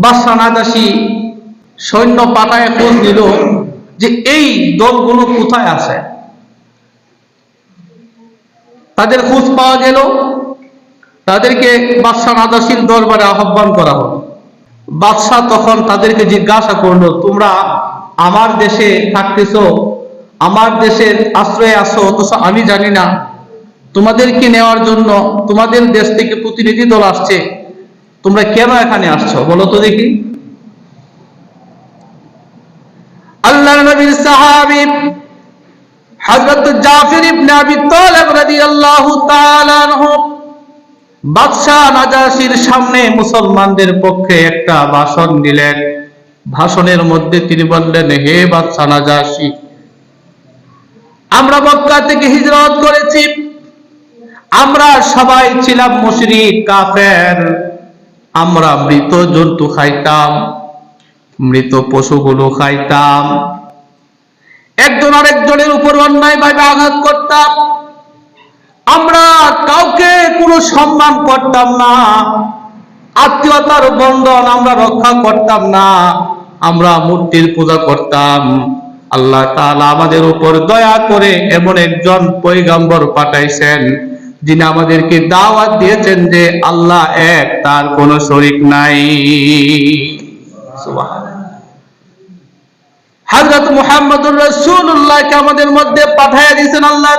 বাদশাহ নাজাসি সৈন্য পাঠায় খোঁজ নিল যে এই দলগুলো কোথায় আছে। তাদের খোঁজ পাওয়া গেল। তাদেরকে বাদশাহ নাজাসির দরবারে আহ্বান করা হলো। বাদশাহ তখন তাদেরকে জিজ্ঞাসা করল, তোমরা আমার দেশে থাকতেছ? আমার দেশের আশ্রয়ে আসো অথচ আমি জানি না। তোমাদেরকে নেওয়ার জন্য? তোমাদের দেশ থেকে প্রতিনিধি দল আসছে। তোমরা কেন এখানে আসছো? বলো তো দেখি। নবীর হযরত জাফর ইবনে আবি তালিব রাদিয়াল্লাহু তাআলা আনহু নাজাসির সামনে মুসলমানদের পক্ষে একটা ভাষণ দিলেন। ভাষণের মধ্যে তিনি বললেন, হে বাদশাহ নাজাসি, আমরা মক্কা থেকে হিজরত করেছি। আমরা সবাই ছিলাম মুশরিক, কাফের। আমরা মৃত জন্তু খাইতাম, মৃত পশুগুলো খাইতাম। একজন আরেকজনের উপর অন্যায় ভাবে আঘাত করতাম। আমরা কাউকে কোনো সম্মান করতাম না। আত্মীয়তার বন্ধন আমরা রক্ষা করতাম না। আমরা মূর্তির পূজা করতাম। আল্লাহ তাআলা আমাদের উপর দয়া করে এমন একজন পয়গাম্বর পাঠাইছেন। যিনি আমাদেরকে দাওয়াত দিয়েছেন যে আল্লাহ এক, তার কোনো শরিক নাই। হযরত মুহাম্মদুর রাসূলুল্লাহকে আমাদের মধ্যে পাঠিয়ে দিয়েছেন আল্লাহ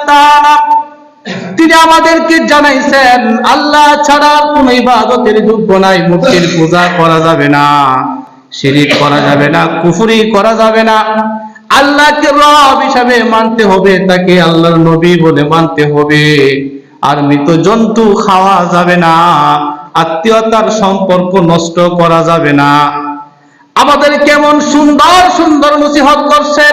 তিনি আমাদেরকে জানাইছেন, আল্লাহ ছাড়া কোন ইবাদতের যোগ্য নাই, মূর্তির পূজা করা যাবে না, শিরিক করা যাবে না, কুফরি করা যাবে না। আল্লাহকে রব হিসাবে মানতে হবে, তাকে আল্লাহর নবী বলে মানতে হবে। আর মৃত জন্তু খাওয়া যাবে না, আত্মীয়তার সম্পর্ক নষ্ট করা যাবে না। আমাদের কেমন সুন্দর সুন্দর নসিহত করছে।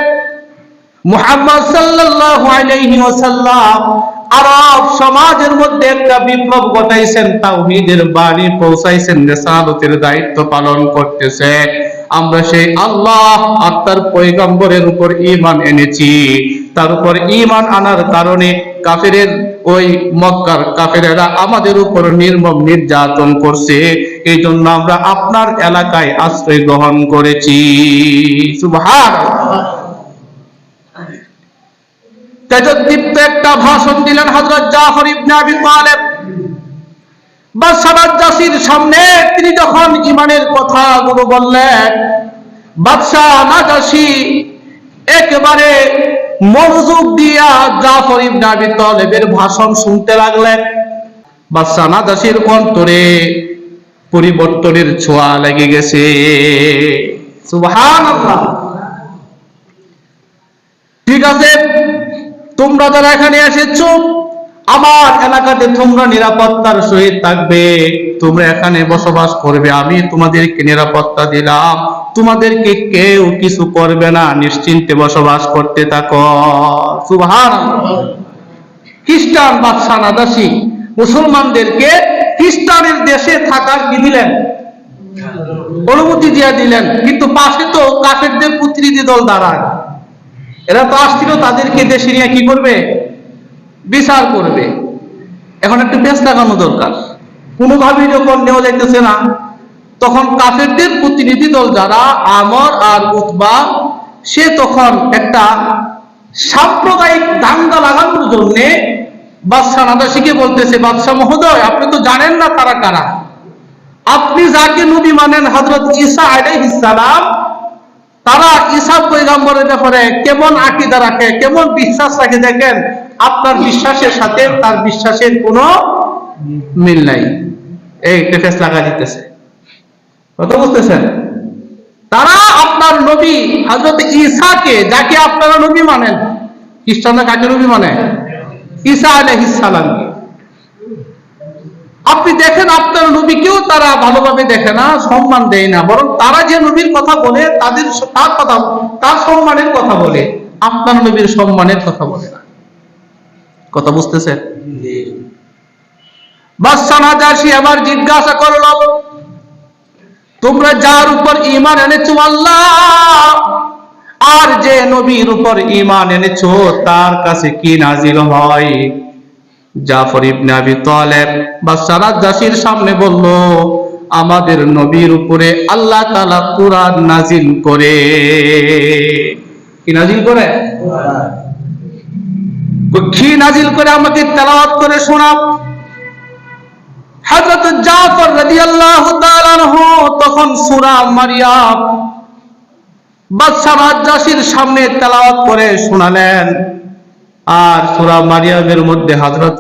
মুহাম্মদ সাল্লাল্লাহু আলাইহি ওয়াসাল্লাম আরব সমাজের মধ্যে একটা বিপ্লব ঘটাইছেন, তাওহীদের বাণী পৌঁছাইছেন, রিসালাতের দায়িত্ব পালন করতেছে। আমরা সেই আল্লাহ আর তার পয়গম্বরের উপর ঈমান এনেছি। তার উপর ঈমান আনার কারণে কাফেরের ওই মক্কার কাফেরেরা আমাদের উপর নির্মম নির্যাতন করছে। এই জন্য আমরা আপনার এলাকায় আশ্রয় গ্রহণ করেছি। ভাষণ দিলেন সামনে তিনি বললেন, বাদশাহ একেবারে মনোযোগ দিয়া জাফর ইবনে আবি তালেবের ভাষণ শুনতে লাগলেন। বাদশাহ নাজাসির অন্তরে পরিবর্তনের ছোঁয়া লেগে গেছে। সুবহানাল্লাহ। ঠিক আছে, তোমরা যারা এখানে এসেছ আমার এলাকাতে তোমরা নিরাপত্তার সহিত থাকবে। তোমরা এখানে বসবাস করবে। আমি তোমাদেরকে নিরাপত্তা দিলাম। তোমাদেরকে কেউ কিছু করবে না। নিশ্চিন্তে বসবাস করতে থাকো। সুভান খ্রিস্টান বাদশাহ নাদাসী মুসলমানদেরকে খ্রিস্টানের দেশে থাকার কি দিলেন? অনুমতি দিয়ে দিলেন। কিন্তু পাশে তো কাফেরদের প্রতিনিধি দল দাঁড়ায়। এরা তো আসছিল তাদেরকে দেশে নিয়ে কি করবে? বিচার করবে। এখন একটু বেশ লাগানো দরকার। কোনোভাবেই যখন নেওয়া যাইতেছে না, তখন কাফেরদের প্রতিনিধি দল যারা, আমর আর উতবা, সে তখন একটা সাম্প্রদায়িক দাঙ্গা লাগানোর জন্য বাদশাহ নাদাসিকে বলতেছে, বাদশাহ মহোদয়, আপনি তো জানেন না তারা কারা। আপনি যাকে নবী মানেন হজরত ঈসা আলাইহিস সালাম, তারা ঈসা পয়গম্বরের ব্যাপারে কেমন আকিদা রাখে, কেমন বিশ্বাস রাখে দেখেন আপনার বিশ্বাসের সাথে তার বিশ্বাসের কোনো মিল নাই। লাগা দিতেছে। কত বুঝতেছেন? তারা আপনার নবী হজরত ঈসাকে, যাকে আপনারা নবী মানেন, খ্রিস্টানরা কাকে নবী মানে? ঈসা আপনি দেখেন আপনার নবীকেও তারা ভালোভাবে দেখে না, সম্মান দেয় না, বরং তারা যে নবীর কথা বলে, তাদের তার কথা, তার সম্মানের কথা বলে, আপনার নবীর সম্মানের কথা বলে না। কথা বুঝতেছেন বাদশাহ নাজাসী আবার জিজ্ঞাসা করল তোমরা যার উপর ঈমান এনেছো আল্লাহ আর যে নবীর উপর ঈমান এনেছো তার কাছে কি নাজিল হয়? জাফর ইবনে আবি তালেব বাদশাহ সামনে বলল আমাদের নবীর উপরে আল্লাহ তালা কোরআন নাজিল করে। কি নাজিল করে? কি নাজিল করে আমাকে তেলাওয়াত করে শোনাও। হযরত জাফর রাদিয়াল্লাহু তাআলা তখন সূরা মারিয়াম বাদশা রাজ্জাসীর সামনে তেলাওয়াত করে শোনালেন। আর সূরা মারিয়ামের মধ্যে হযরত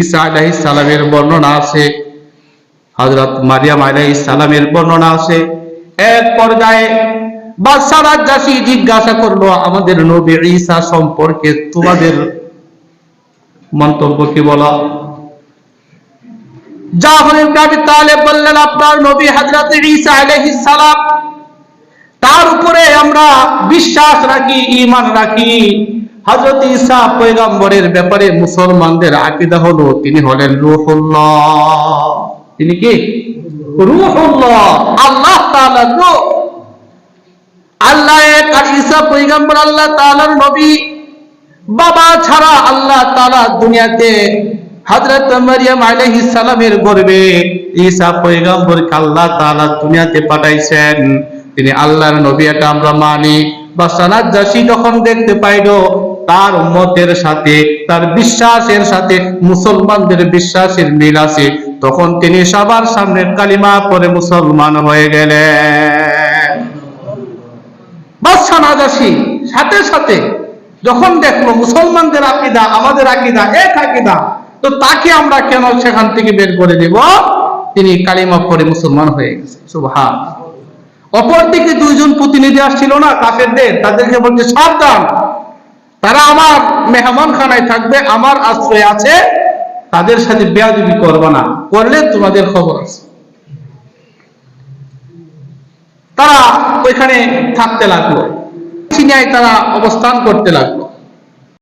ঈসা আলাইহিস সালামের বর্ণনা আছে। হযরত মারিয়াম আলাইহিস সালামের বর্ণনা আছে। এক পর্যায়ে বাদশা রাজ্জাসী জিজ্ঞাসা করল, আমাদের নবী ঈসা সম্পর্কে তোমাদের মন্তব্য কি বলো? জাফর ইবনে আবি তালেব বললেন, আপনার নবী হযরত ঈসা আলাইহিস সালাম, তার উপরে আমরা বিশ্বাস রাখি, ঈমান রাখি। হযরত ঈসা পয়গম্বরের ব্যাপারে মুসলমানদের আকীদা হলো, তিনি হলেন রূহুল্লাহ। তিনি কি? রূহুল্লাহ, আল্লাহ তাআলার রূহ। আল্লাহ এক আর ঈসা পয়গম্বর আল্লাহ তাআলার নবী। বাবা ছাড়া আল্লাহ তাআলা দুনিয়াতে মারিয়াম আলাইহিস সালামের গর্ভে ঈসা তাআলা দুনিয়াতে পাঠাইছেন। তিনি আমরা মানি। বা যখন দেখতে পাইলো, তার মতের সাথে, তার বিশ্বাসের সাথে, মুসলমানদের বিশ্বাসের মিল আছে, তখন তিনি সবার সামনে কালিমা পরে মুসলমান হয়ে গেলেন। বাদশাহ নাজাসী সাথে সাথে যখন দেখল মুসলমানদের আকিদা, আমাদের আকিদা, এক আকিদা, তো তাকে আমরা কেন সেখান থেকে বের করে দেব? তিনি কালিমা পরে মুসলমান হয়ে গেছে। সুবহান অপরদিকে দুইজন প্রতিনিধি আসছিল না, কাফেরদের, তাদেরকে বলছে, সাবধান, তারা আমার মেহমান খানায় থাকবে, আমার আশ্রয় আছে, তাদের সাথে বেয়াদবি করবে না, করলে তোমাদের খবর আছে। তারা ওইখানে থাকতে লাগল। সিনিয়ায় তারা অবস্থান করতে লাগল।